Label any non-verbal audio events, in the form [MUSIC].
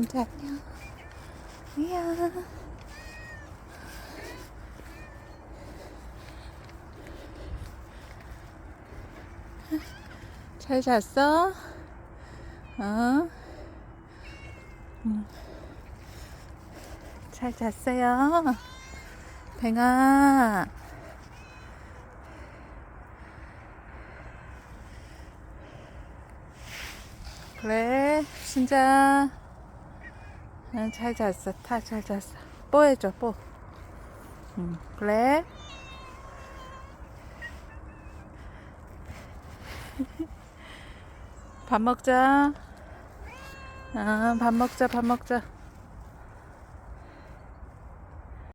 진짜 안녕. 이야. 잘 잤어? 어? 음. 잘 잤어요? 뱅아. 그래, 진짜. 응, 잘 잤어. 다잘 잤어. 뽀 해줘, 뽀. 응, 그래. [LAUGHS] 밥 먹자. 아, 밥 먹자, 밥 먹자.